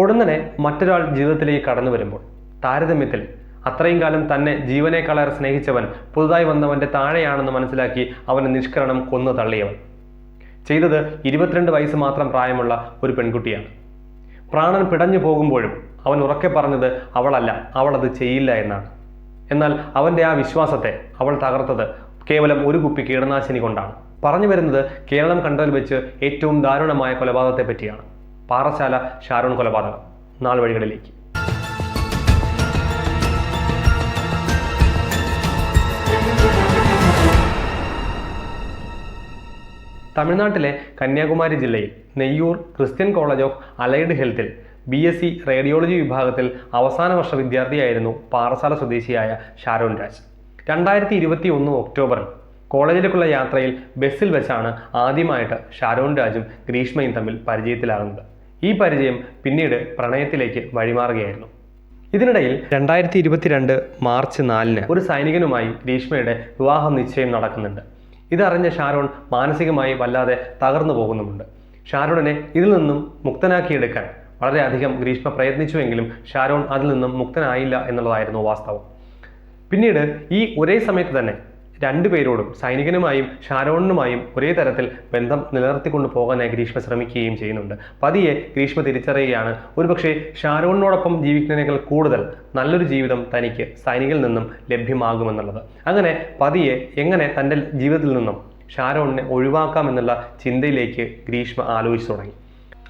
പൊടുന്നനെ മറ്റൊരാൾ ജീവിതത്തിലേക്ക് കടന്നു വരുമ്പോൾ താരതമ്യത്തിൽ അത്രയും കാലം തന്നെ ജീവനേക്കാളേറെ സ്നേഹിച്ചവൻ പുതുതായി വന്നവന്റെ താഴെയാണെന്ന് മനസ്സിലാക്കി അവനെ നിഷ്കരണം കൊന്നു തള്ളിയവൻ. ചെയ്തത് ഇരുപത്തിരണ്ട് വയസ്സ് മാത്രം പ്രായമുള്ള ഒരു പെൺകുട്ടിയാണ്. പ്രാണൻ പിടഞ്ഞു പോകുമ്പോഴും അവൻ ഉറക്കെ പറഞ്ഞത് അവളല്ല അവളത് ചെയ്യില്ല എന്നാണ്. എന്നാൽ അവന്റെ ആ വിശ്വാസത്തെ അവൾ തകർത്തത് കേവലം ഒരു കുപ്പി കീടനാശിനി കൊണ്ടാണ്. പറഞ്ഞു വരുന്നത് കേരളം കണ്ടതിൽ വെച്ച് ഏറ്റവും ദാരുണമായ കൊലപാതകത്തെ പറ്റിയാണ്. പാറശാല ഷാരോൺ കൊലപാതകം. നാല് വഴികളിലേക്ക്. തമിഴ്നാട്ടിലെ കന്യാകുമാരി ജില്ലയിൽ Neyyoor Christian college of allied ഹെൽത്തിൽ B S C radiology വിഭാഗത്തിൽ അവസാന വർഷ വിദ്യാർത്ഥിയായിരുന്നു പാറശാല സ്വദേശിയായ ഷാരോൺ രാജ്. രണ്ടായിരത്തി ഇരുപത്തി ഒന്ന് ഒക്ടോബറിൽ കോളേജിലേക്കുള്ള യാത്രയിൽ ബസ്സിൽ വെച്ചാണ് ആദ്യമായിട്ട് ഷാരോൺ രാജും ഗ്രീഷ്മയും തമ്മിൽ പരിചയത്തിലാകുന്നത്. ഈ പരിചയം പിന്നീട് പ്രണയത്തിലേക്ക് വഴിമാറുകയായിരുന്നു. ഇതിനിടയിൽ രണ്ടായിരത്തി ഇരുപത്തിരണ്ട് മാർച്ച് നാലിന് ഒരു സൈനികനുമായി ഗ്രീഷ്മയുടെ വിവാഹം നിശ്ചയം നടക്കുന്നുണ്ട്. ഇതറിഞ്ഞ ഷാരോൺ മാനസികമായി വല്ലാതെ തകർന്നു പോകുന്നുമുണ്ട്. ഷാരോണിനെ ഇതിൽ നിന്നും മുക്തനാക്കിയെടുക്കാൻ വളരെയധികം ഗ്രീഷ്മ പ്രയത്നിച്ചുവെങ്കിലും ഷാരോൺ അതിൽ നിന്നും മുക്തനായില്ല എന്നുള്ളതായിരുന്നു വാസ്തവം. പിന്നീട് ഈ ഒരേ സമയത്ത് തന്നെ രണ്ടുപേരോടും സൈനികനുമായും ഷാരോണിനുമായും ഒരേ തരത്തിൽ ബന്ധം നിലനിർത്തിക്കൊണ്ട് പോകാനായി ഗ്രീഷ്മ ശ്രമിക്കുകയും ചെയ്യുന്നുണ്ട്. പതിയെ ഗ്രീഷ്മ തിരിച്ചറിയുകയാണ്. ഒരുപക്ഷെ ഷാരോണിനോടൊപ്പം ജീവിക്കുന്നതിനേക്കാൾ കൂടുതൽ നല്ലൊരു ജീവിതം തനിക്ക് സൈനികിൽ നിന്നും ലഭ്യമാകുമെന്നുള്ളത്. അങ്ങനെ പതിയെ എങ്ങനെ തന്റെ ജീവിതത്തിൽ നിന്നും ഷാരോണിനെ ഒഴിവാക്കാമെന്നുള്ള ചിന്തയിലേക്ക് ഗ്രീഷ്മ ആലോചിച്ചു തുടങ്ങി.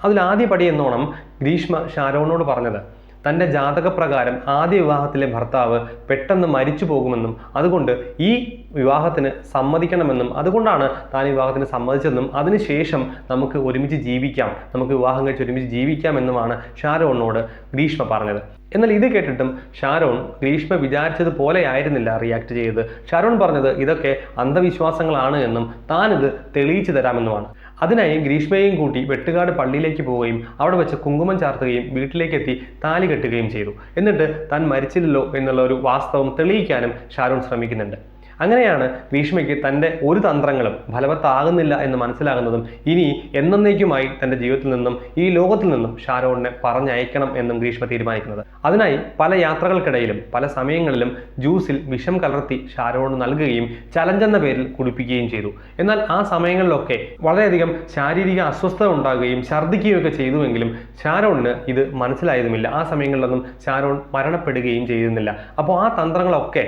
അതിൽ പടി എന്നോണം ഗ്രീഷ്മ ഷാരോണിനോട് പറഞ്ഞത് തന്റെ ജാതകപ്രകാരം ആദ്യ വിവാഹത്തിലെ ഭർത്താവ് പെട്ടെന്ന് മരിച്ചു പോകുമെന്നും അതുകൊണ്ട് ഈ വിവാഹത്തിന് സമ്മതിക്കണമെന്നും അതുകൊണ്ടാണ് താൻ വിവാഹത്തിന് സമ്മതിച്ചതെന്നും അതിനുശേഷം നമുക്ക് ഒരുമിച്ച് ജീവിക്കാം. നമുക്ക് വിവാഹം കഴിച്ച് ഒരുമിച്ച് ജീവിക്കാം എന്നുമാണ് ഷാരോണിനോട് ഗ്രീഷ്മ പറഞ്ഞത്. എന്നാൽ ഇത് കേട്ടിട്ടും ഷാരോൺ ഗ്രീഷ്മ വിചാരിച്ചതുപോലെ ആയിരുന്നില്ല റിയാക്ട് ചെയ്തത്. ഷാരോൺ പറഞ്ഞത് ഇതൊക്കെ അന്ധവിശ്വാസങ്ങളാണ് എന്നും താനിത് തെളിയിച്ചു തരാമെന്നുമാണ്. അതിനായി ഗ്രീഷ്മയെയും കൂട്ടി വെട്ടുകാട് പള്ളിയിലേക്ക് പോവുകയും അവിടെ വെച്ച് കുങ്കുമം ചാർത്തുകയും വീട്ടിലേക്ക് എത്തി താലി കെട്ടുകയും ചെയ്തു. എന്നിട്ട് താൻ മരിച്ചില്ലല്ലോ എന്നുള്ള ഒരു വാസ്തവം തെളിയിക്കാനും ഷാരൂൺ ശ്രമിക്കുന്നുണ്ട്. അങ്ങനെയാണ് ഭീഷ്മയ്ക്ക് തന്റെ ഒരു തന്ത്രങ്ങളും ഫലവത്താകുന്നില്ല എന്ന് മനസ്സിലാകുന്നതും ഇനി എന്നേക്കുമായി തന്റെ ജീവിതത്തിൽ നിന്നും ഈ ലോകത്തിൽ നിന്നും ഷാരോണിനെ പറഞ്ഞയക്കണം എന്നും ഗ്രീഷ്മ തീരുമാനിക്കുന്നത്. അതിനായി പല യാത്രകൾക്കിടയിലും പല സമയങ്ങളിലും ജ്യൂസിൽ വിഷം കലർത്തി ഷാരോണ് നൽകുകയും ചലഞ്ച് എന്ന പേരിൽ കുടിപ്പിക്കുകയും ചെയ്തു. എന്നാൽ ആ സമയങ്ങളിലൊക്കെ വളരെയധികം ശാരീരിക അസ്വസ്ഥത ഉണ്ടാകുകയും ഛർദ്ദിക്കുകയൊക്കെ ചെയ്തുവെങ്കിലും ഷാരോണിന് ഇത് മനസ്സിലായതുമില്ല. ആ സമയങ്ങളിലൊന്നും ഷാരോൺ മരണപ്പെടുകയും ചെയ്യുന്നില്ല അപ്പോൾ ആ തന്ത്രങ്ങളൊക്കെ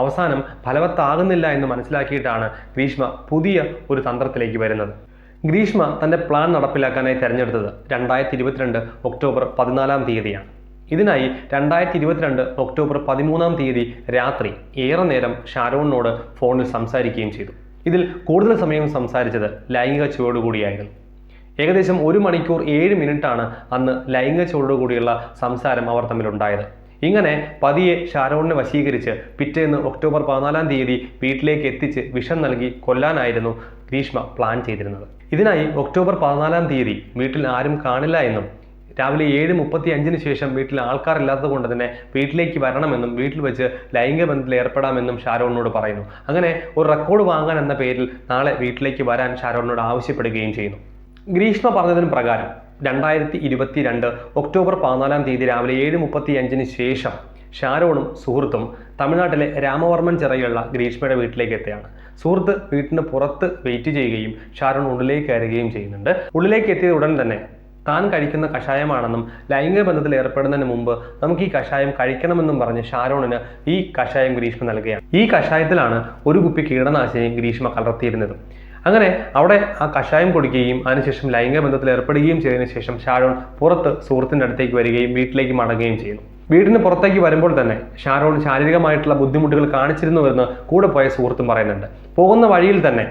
അവസാനം ഫലവത്താകുന്നില്ല എന്ന് മനസ്സിലാക്കിയിട്ടാണ് ഗ്രീഷ്മ പുതിയ ഒരു തന്ത്രത്തിലേക്ക് വരുന്നത്. ഗ്രീഷ്മ തന്റെ പ്ലാൻ നടപ്പിലാക്കാനായി തിരഞ്ഞെടുത്തത് രണ്ടായിരത്തി ഇരുപത്തിരണ്ട് ഒക്ടോബർ പതിനാലാം തീയതിയാണ്. ഇതിനായി രണ്ടായിരത്തി ഇരുപത്തിരണ്ട് ഒക്ടോബർ പതിമൂന്നാം തീയതി രാത്രി ഏറെ നേരം ഷാരോണിനോട് ഫോണിൽ സംസാരിക്കുകയും ചെയ്തു. ഇതിൽ കൂടുതൽ സമയം സംസാരിച്ചത് ലൈംഗിക ചുവടുകൂടിയായിരുന്നു ഏകദേശം ഒരു മണിക്കൂർ ഏഴ് മിനിറ്റാണ് അന്ന് ലൈംഗിക ചുവടുകൂടിയുള്ള സംസാരം അവർ തമ്മിലുണ്ടായത്. ഇങ്ങനെ പതിയെ ഷാരോണിനെ വശീകരിച്ച് പിറ്റേന്ന് ഒക്ടോബർ പതിനാലാം തീയതി വീട്ടിലേക്ക് എത്തിച്ച് വിഷം നൽകി കൊല്ലാനായിരുന്നു ഗ്രീഷ്മ പ്ലാൻ ചെയ്തിരുന്നത്. ഇതിനായി ഒക്ടോബർ പതിനാലാം തീയതി വീട്ടിൽ ആരും കാണില്ല എന്നും രാവിലെ ഏഴ് മുപ്പത്തി അഞ്ചിന് ശേഷം വീട്ടിൽ ആൾക്കാരില്ലാത്തത് കൊണ്ട് തന്നെ വീട്ടിലേക്ക് വരണമെന്നും വീട്ടിൽ വെച്ച് ലൈംഗിക ബന്ധത്തിൽ ഏർപ്പെടാമെന്നും ഷാരോണിനോട് പറയുന്നു. അങ്ങനെ ഒരു റെക്കോർഡ് വാങ്ങാൻ എന്ന പേരിൽ നാളെ വീട്ടിലേക്ക് വരാൻ ഷാരോണിനോട് ആവശ്യപ്പെടുകയും ചെയ്യുന്നു. ഗ്രീഷ്മ പറഞ്ഞതിന് പ്രകാരം രണ്ടായിരത്തി ഇരുപത്തി രണ്ട് ഒക്ടോബർ പതിനാലാം തീയതി രാവിലെ ഏഴ് മുപ്പത്തി അഞ്ചിന് ശേഷം ഷാരോണും സുഹൃത്തും തമിഴ്നാട്ടിലെ രാമവർമ്മൻ ചിറയുള്ള ഗ്രീഷ്മയുടെ വീട്ടിലേക്ക് എത്തുകയാണ് സുഹൃത്ത് വീട്ടിന് പുറത്ത് വെയിറ്റ് ചെയ്യുകയും ഷാരോൺ ഉള്ളിലേക്ക് കയറുകയും ചെയ്യുന്നുണ്ട്. ഉള്ളിലേക്ക് എത്തിയ ഉടൻ തന്നെ താൻ കഴിക്കുന്ന കഷായമാണെന്നും ലൈംഗിക ബന്ധത്തിൽ ഏർപ്പെടുന്നതിന് മുമ്പ് നമുക്ക് ഈ കഷായം കഴിക്കണമെന്നും പറഞ്ഞ് ഷാരോണിന് ഈ കഷായം ഗ്രീഷ്മ നൽകുകയാണ്. ഈ കഷായത്തിലാണ് ഒരു കുപ്പി കീടനാശിനി ഗ്രീഷ്മ കലർത്തിയിരുന്നത്. അങ്ങനെ അവിടെ ആ കഷായം കുടിക്കുകയും അതിനുശേഷം ലൈംഗിക ബന്ധത്തിൽ ഏർപ്പെടുകയും ചെയ്തതിനു ശേഷം ഷാരോൺ പുറത്ത് സുഹൃത്തിന്റെ അടുത്തേക്ക് വരികയും വീട്ടിലേക്ക് മടങ്ങുകയും ചെയ്യുന്നു. വീടിന് പുറത്തേക്ക് വരുമ്പോൾ തന്നെ ഷാരോൺ ശാരീരികമായിട്ടുള്ള ബുദ്ധിമുട്ടുകൾ കാണിച്ചിരുന്നുവെന്ന് കൂടെ പോയ സുഹൃത്തും പറയുന്നുണ്ട്. പോകുന്ന വഴിയിൽ തന്നെ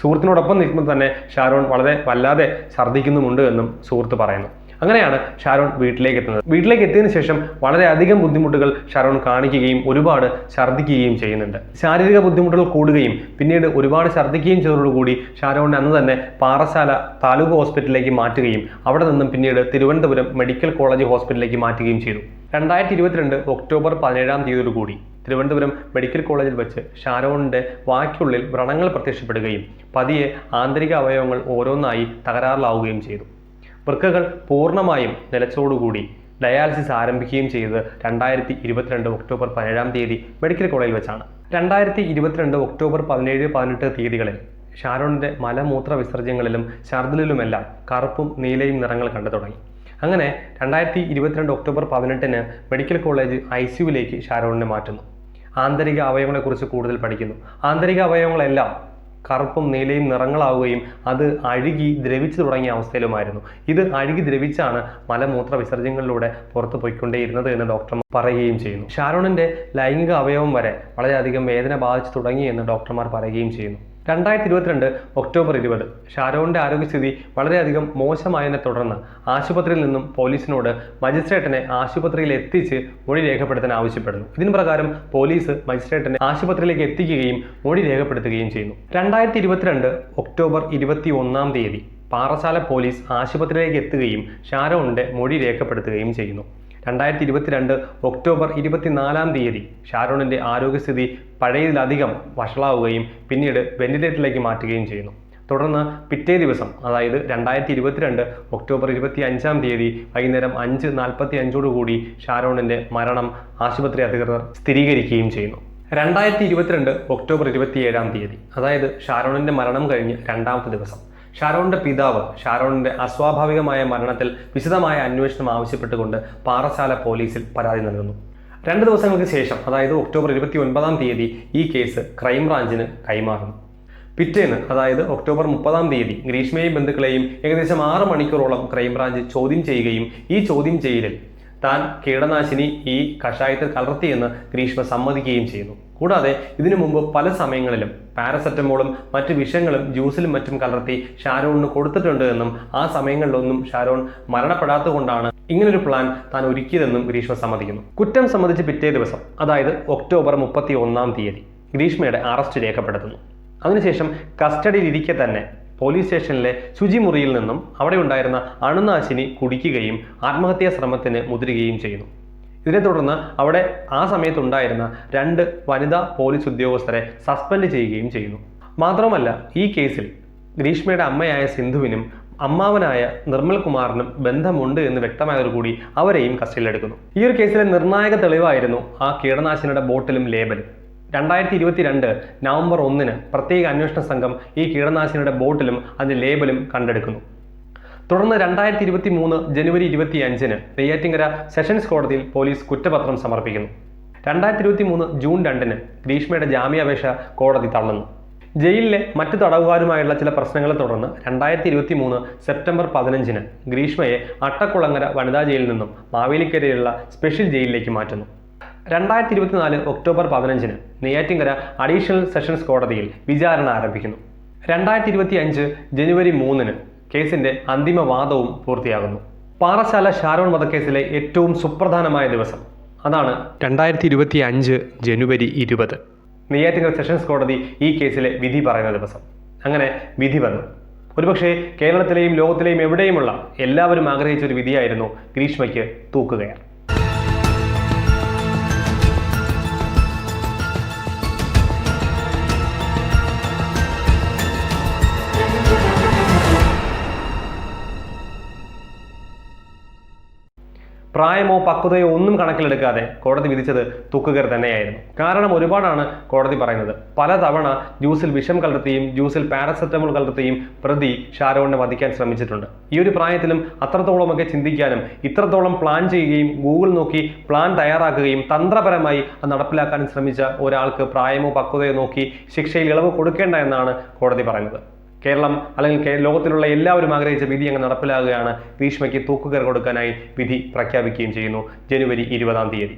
സുഹൃത്തിനോടൊപ്പം നിൽക്കുമ്പോൾ തന്നെ ഷാരോൺ വളരെ വല്ലാതെ ഛർദ്ദിക്കുന്നുമുണ്ട് എന്നും സുഹൃത്ത് പറയുന്നു. അങ്ങനെയാണ് ഷാരോൺ വീട്ടിലേക്ക് എത്തുന്നത് വീട്ടിലേക്ക് എത്തിയതിനു ശേഷം വളരെയധികം ബുദ്ധിമുട്ടുകൾ ഷാരോൺ കാണിക്കുകയും ഒരുപാട് ഛർദ്ദിക്കുകയും ചെയ്യുന്നുണ്ട്. ശാരീരിക ബുദ്ധിമുട്ടുകൾ കൂടുകയും പിന്നീട് ഒരുപാട് ഛർദ്ദിക്കുകയും ചെയ്തതോടുകൂടി ഷാരോണിനെ അന്ന് തന്നെ പാറശാല താലൂക്ക് ഹോസ്പിറ്റലിലേക്ക് മാറ്റുകയും അവിടെ നിന്നും പിന്നീട് തിരുവനന്തപുരം മെഡിക്കൽ കോളേജ് ഹോസ്പിറ്റലിലേക്ക് മാറ്റുകയും ചെയ്തു. രണ്ടായിരത്തി ഇരുപത്തിരണ്ട് ഒക്ടോബർ പതിനേഴാം തീയതിയോടുകൂടി തിരുവനന്തപുരം മെഡിക്കൽ കോളേജിൽ വെച്ച് ഷാരോണിന്റെ വായ്ക്കുള്ളിൽ വ്രണങ്ങൾ പ്രത്യക്ഷപ്പെടുകയും പതിയെ ആന്തരിക അവയവങ്ങൾ ഓരോന്നായി തകരാറിലാവുകയും ചെയ്തു. വൃക്കകൾ പൂർണമായും നിലച്ചോടുകൂടി ഡയാലിസിസ് ആരംഭിക്കുകയും ചെയ്തത് രണ്ടായിരത്തി ഇരുപത്തിരണ്ട് ഒക്ടോബർ പതിനേഴാം തീയതി മെഡിക്കൽ കോളേജിൽ വെച്ചാണ്. രണ്ടായിരത്തി ഇരുപത്തിരണ്ട് ഒക്ടോബർ പതിനേഴ് പതിനെട്ട് തീയതികളിൽ ഷാരോണിന്റെ മലമൂത്ര വിസർജ്യങ്ങളിലും ഛർദിലുമെല്ലാം കറുപ്പും നീലയും നിറങ്ങൾ കണ്ടു തുടങ്ങി. അങ്ങനെ രണ്ടായിരത്തി ഇരുപത്തിരണ്ട് ഒക്ടോബർ പതിനെട്ടിന് മെഡിക്കൽ കോളേജ് ഐ സിയുവിലേക്ക് ഷാരോണിനെ മാറ്റുന്നു. ആന്തരിക അവയവങ്ങളെക്കുറിച്ച് കൂടുതൽ പഠിക്കുന്നു. ആന്തരിക അവയവങ്ങളെല്ലാം കറുപ്പും നീലയും നിറങ്ങളാവുകയും അത് അഴുകി ദ്രവിച്ചു തുടങ്ങിയ അവസ്ഥയിലുമായിരുന്നു. ഇത് അഴുകി ദ്രവിച്ചാണ് മലമൂത്ര വിസർജ്യങ്ങളിലൂടെ പുറത്തു പോയിക്കൊണ്ടേയിരുന്നത് എന്ന് ഡോക്ടർ പറയുകയും ചെയ്യുന്നു. ഷാരോണിന്റെ ലൈംഗിക അവയവം വരെ വളരെയധികം വേദന ബാധിച്ചു തുടങ്ങി എന്ന് ഡോക്ടർമാർ പറയുകയും ചെയ്യുന്നു. രണ്ടായിരത്തി ഇരുപത്തിരണ്ട് ഒക്ടോബർ ഇരുപത്. ഷാരോണിന്റെ ആരോഗ്യസ്ഥിതി വളരെയധികം മോശമായതിനെ തുടർന്ന് ആശുപത്രിയിൽ നിന്നും പോലീസിനോട് മജിസ്ട്രേറ്റിനെ ആശുപത്രിയിൽ എത്തിച്ച് മൊഴി രേഖപ്പെടുത്താൻ ആവശ്യപ്പെടുന്നു. ഇതിന് പ്രകാരം പോലീസ് മജിസ്ട്രേറ്റിനെ ആശുപത്രിയിലേക്ക് എത്തിക്കുകയും മൊഴി രേഖപ്പെടുത്തുകയും ചെയ്യുന്നു. രണ്ടായിരത്തി ഇരുപത്തിരണ്ട് ഒക്ടോബർ ഇരുപത്തി ഒന്നാം തീയതി പാറശാല പോലീസ് ആശുപത്രിയിലേക്ക് എത്തുകയും ഷാരോണിന്റെ മൊഴി രേഖപ്പെടുത്തുകയും ചെയ്യുന്നു. രണ്ടായിരത്തി ഇരുപത്തിരണ്ട് ഒക്ടോബർ ഇരുപത്തിനാലാം തീയതി ഷാരോണിന്റെ ആരോഗ്യസ്ഥിതി പഴയതിലധികം വഷളാവുകയും പിന്നീട് വെന്റിലേറ്ററിലേക്ക് മാറ്റുകയും ചെയ്യുന്നു. തുടർന്ന് പിറ്റേ ദിവസം അതായത് രണ്ടായിരത്തി ഇരുപത്തിരണ്ട് ഒക്ടോബർ ഇരുപത്തി അഞ്ചാം തീയതി വൈകുന്നേരം അഞ്ച് നാൽപ്പത്തി അഞ്ചോടുകൂടി ഷാരോണിന്റെ മരണം ആശുപത്രി അധികൃതർ സ്ഥിരീകരിക്കുകയും ചെയ്യുന്നു. രണ്ടായിരത്തി ഇരുപത്തിരണ്ട് ഒക്ടോബർ ഇരുപത്തിയേഴാം തീയതി അതായത് ഷാരോണിന്റെ മരണം കഴിഞ്ഞ് രണ്ടാമത്തെ ദിവസം. ഷാരോണിന്റെ പിതാവ് ഷാരോണിന്റെ അസ്വാഭാവികമായ മരണത്തിൽ വിശദമായ അന്വേഷണം ആവശ്യപ്പെട്ടുകൊണ്ട് പാറശാല പോലീസിൽ പരാതി നൽകുന്നു. രണ്ട് ദിവസങ്ങൾക്ക് ശേഷം അതായത് ഒക്ടോബർ ഇരുപത്തി ഒൻപതാം തീയതി ഈ കേസ് ക്രൈംബ്രാഞ്ചിന് കൈമാറുന്നു. പിറ്റേന്ന് അതായത് ഒക്ടോബർ മുപ്പതാം തീയതി ഗ്രീഷ്മയെയും ബന്ധുക്കളെയും ഏകദേശം ആറ് മണിക്കൂറോളം ക്രൈംബ്രാഞ്ച് ചോദ്യം ചെയ്യുകയും ഈ ചോദ്യം ചെയ്യലിൽ താൻ കീടനാശിനി ഈ കഷായത്തിൽ കലർത്തിയെന്ന് ഗ്രീഷ്മ സമ്മതിക്കുകയും ചെയ്യുന്നു. കൂടാതെ ഇതിനു മുമ്പ് പല സമയങ്ങളിലും പാരസെറ്റമോളും മറ്റു വിഷങ്ങളും ജ്യൂസിലും മറ്റും കലർത്തി ഷാരോണിന് കൊടുത്തിട്ടുണ്ട് എന്നും ആ സമയങ്ങളിലൊന്നും ഷാരോൺ മരണപ്പെടാത്തതുകൊണ്ടാണ് ഇങ്ങനൊരു പ്ലാൻ താൻ ഒരുക്കിയതെന്നും ഗ്രീഷ്മ സമ്മതിക്കുന്നു. കുറ്റം സംബന്ധിച്ച് പിറ്റേ ദിവസം അതായത് ഒക്ടോബർ മുപ്പത്തി ഒന്നാം തീയതി ഗ്രീഷ്മയുടെ അറസ്റ്റ് രേഖപ്പെടുത്തുന്നു. അതിനുശേഷം കസ്റ്റഡിയിലിരിക്കെ തന്നെ പോലീസ് സ്റ്റേഷനിലെ ശുചിമുറിയിൽ നിന്നും അവിടെ ഉണ്ടായിരുന്ന അണുനാശിനി കുടിക്കുകയും ആത്മഹത്യാ ശ്രമത്തിന് മുതിരുകയും ചെയ്യുന്നു ഇതിനെ തുടർന്ന് അവിടെ ആ സമയത്തുണ്ടായിരുന്ന രണ്ട് വനിതാ പോലീസ് ഉദ്യോഗസ്ഥരെ സസ്പെൻഡ് ചെയ്യുകയും ചെയ്യുന്നു മാത്രമല്ല ഈ കേസിൽ ഗ്രീഷ്മയുടെ അമ്മയായ സിന്ധുവിനും അമ്മാവനായ നിർമ്മൽ കുമാറിനും ബന്ധമുണ്ട് എന്ന് വ്യക്തമായതോടുകൂടി അവരെയും കസ്റ്റഡിയിലെടുക്കുന്നു. ഈ ഒരു കേസിലെ നിർണായക തെളിവായിരുന്നു ആ കീടനാശിനിയുടെ ബോട്ടിലും ലേബലും. രണ്ടായിരത്തി ഇരുപത്തിരണ്ട് നവംബർ ഒന്നിന് പ്രത്യേക അന്വേഷണ സംഘം ഈ കീടനാശിനിയുടെ ബോട്ടിലും അതിന്റെ ലേബലും കണ്ടെടുക്കുന്നു. തുടർന്ന് രണ്ടായിരത്തി ഇരുപത്തി മൂന്ന് ജനുവരി ഇരുപത്തി അഞ്ചിന് നെയ്യാറ്റിങ്കര സെഷൻസ് കോടതിയിൽ പോലീസ് കുറ്റപത്രം സമർപ്പിക്കുന്നു. രണ്ടായിരത്തി ഇരുപത്തി മൂന്ന് ജൂൺ രണ്ടിന് ഗ്രീഷ്മയുടെ ജാമ്യാപേക്ഷ കോടതി തള്ളുന്നു. ജയിലിലെ മറ്റു തടവുകാരുമായുള്ള ചില പ്രശ്നങ്ങളെ തുടർന്ന് രണ്ടായിരത്തി ഇരുപത്തി മൂന്ന് സെപ്റ്റംബർ പതിനഞ്ചിന് ഗ്രീഷ്മയെ അട്ടക്കുളങ്ങര വനിതാ ജയിലിൽ നിന്നും മാവേലിക്കരയിലുള്ള സ്പെഷ്യൽ ജയിലിലേക്ക് മാറ്റുന്നു. രണ്ടായിരത്തി ഇരുപത്തിനാല് ഒക്ടോബർ പതിനഞ്ചിന് നെയ്യാറ്റിങ്കര അഡീഷണൽ സെഷൻസ് കോടതിയിൽ വിചാരണ ആരംഭിക്കുന്നു. രണ്ടായിരത്തി ഇരുപത്തി അഞ്ച് ജനുവരി മൂന്നിന് കേസിന്റെ അന്തിമ വാദവും പൂർത്തിയാകുന്നു. പാറശാല ഷാരോൺ വധക്കേസിലെ ഏറ്റവും സുപ്രധാനമായ ദിവസം. അതാണ് രണ്ടായിരത്തി ഇരുപത്തി അഞ്ച് ജനുവരി ഇരുപത്. നെയ്യാറ്റിങ്കര സെഷൻസ് കോടതി ഈ കേസിലെ വിധി പറയുന്ന ദിവസം. അങ്ങനെ വിധി വന്നു. ഒരുപക്ഷെ കേരളത്തിലെയും ലോകത്തിലെയും എവിടെയുമുള്ള എല്ലാവരും ആഗ്രഹിച്ച ഒരു വിധിയായിരുന്നു ഗ്രീഷ്മയ്ക്ക് തൂക്കുകയർ. പ്രായമോ പക്വതയോ ഒന്നും കണക്കിലെടുക്കാതെ കോടതി വിധിച്ചത് തൂക്കുകയർ തന്നെയായിരുന്നു. കാരണം ഒരുപാടാണ് കോടതി പറയുന്നത്. പലതവണ ജ്യൂസിൽ വിഷം കലർത്തിയും ജ്യൂസിൽ പാരസെറ്റമോൾ കലർത്തിയും പ്രതി ഷാരോണിനെ വധിക്കാൻ ശ്രമിച്ചിട്ടുണ്ട്. ഈ ഒരു പ്രായത്തിലും അത്രത്തോളമൊക്കെ ചിന്തിക്കാനും ഇത്രത്തോളം പ്ലാൻ ചെയ്യുകയും ഗൂഗിൾ നോക്കി പ്ലാൻ തയ്യാറാക്കുകയും തന്ത്രപരമായി അത് നടപ്പിലാക്കാനും ശ്രമിച്ച ഒരാൾക്ക് പ്രായമോ പക്വതയോ നോക്കി ശിക്ഷയിൽ ഇളവ് കൊടുക്കേണ്ട എന്നാണ് കോടതി പറയുന്നത്. കേരളം അല്ലെങ്കിൽ ലോകത്തിലുള്ള എല്ലാവരും ആഗ്രഹിച്ച വിധി അങ്ങ് നടപ്പിലാകുകയാണ്. ഭീഷ്മയ്ക്ക് തൂക്കുകയർ കൊടുക്കാനായി വിധി പ്രഖ്യാപിക്കുകയും ചെയ്യുന്നു. ജനുവരി ഇരുപതാം തീയതി.